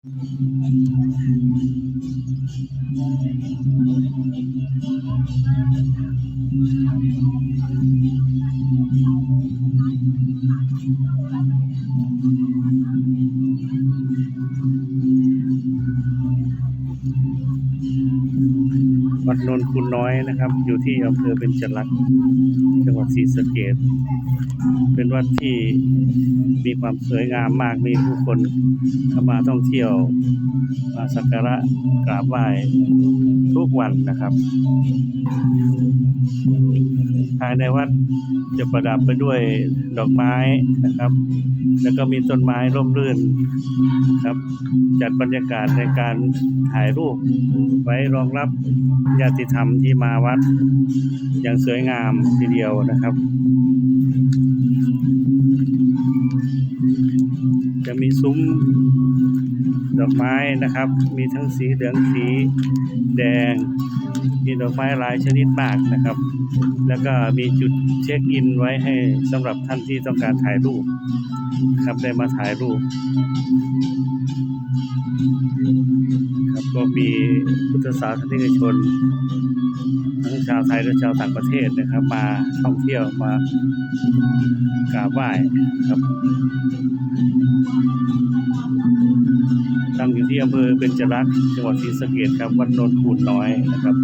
วัดนนคุณน้อยนะครับ อยู่ที่อำเภอเบญจรักษ์จังหวัดศรีสะเกษเป็น วัดที่มีความสวยงามมากมีผู้คนเข้ามาท่องเที่ยว มาสักการะกราบไหว้ทุกวันนะครับ ภายในวัดจะประดับไปด้วยดอกไม้นะครับ แล้วก็มีต้นไม้ร่มรื่นครับ จัดบรรยากาศในการถ่ายรูป ไว้รองรับญาติธรรมที่มาวัดอย่างสวยงามทีเดียวนะครับ จะมีซุ้มดอกไม้นะครับ มีทั้งสีเหลืองสีแดง มีดอกไม้หลายชนิดมากนะครับ แล้วก็มีจุดเช็คอินไว้ให้สำหรับท่านที่ต้องการถ่ายรูปครับได้มาถ่ายรูปครับก็มีพุทธศาสนิกชน ชาวไทยและชาวต่างประเทศนะครับ มาท่องเที่ยวมากราบไหว้ครับตั้งอยู่ที่อำเภอเบญจรักษ์จังหวัดศรีสะเกดครับวัดโนนคูนน้อยนะครับ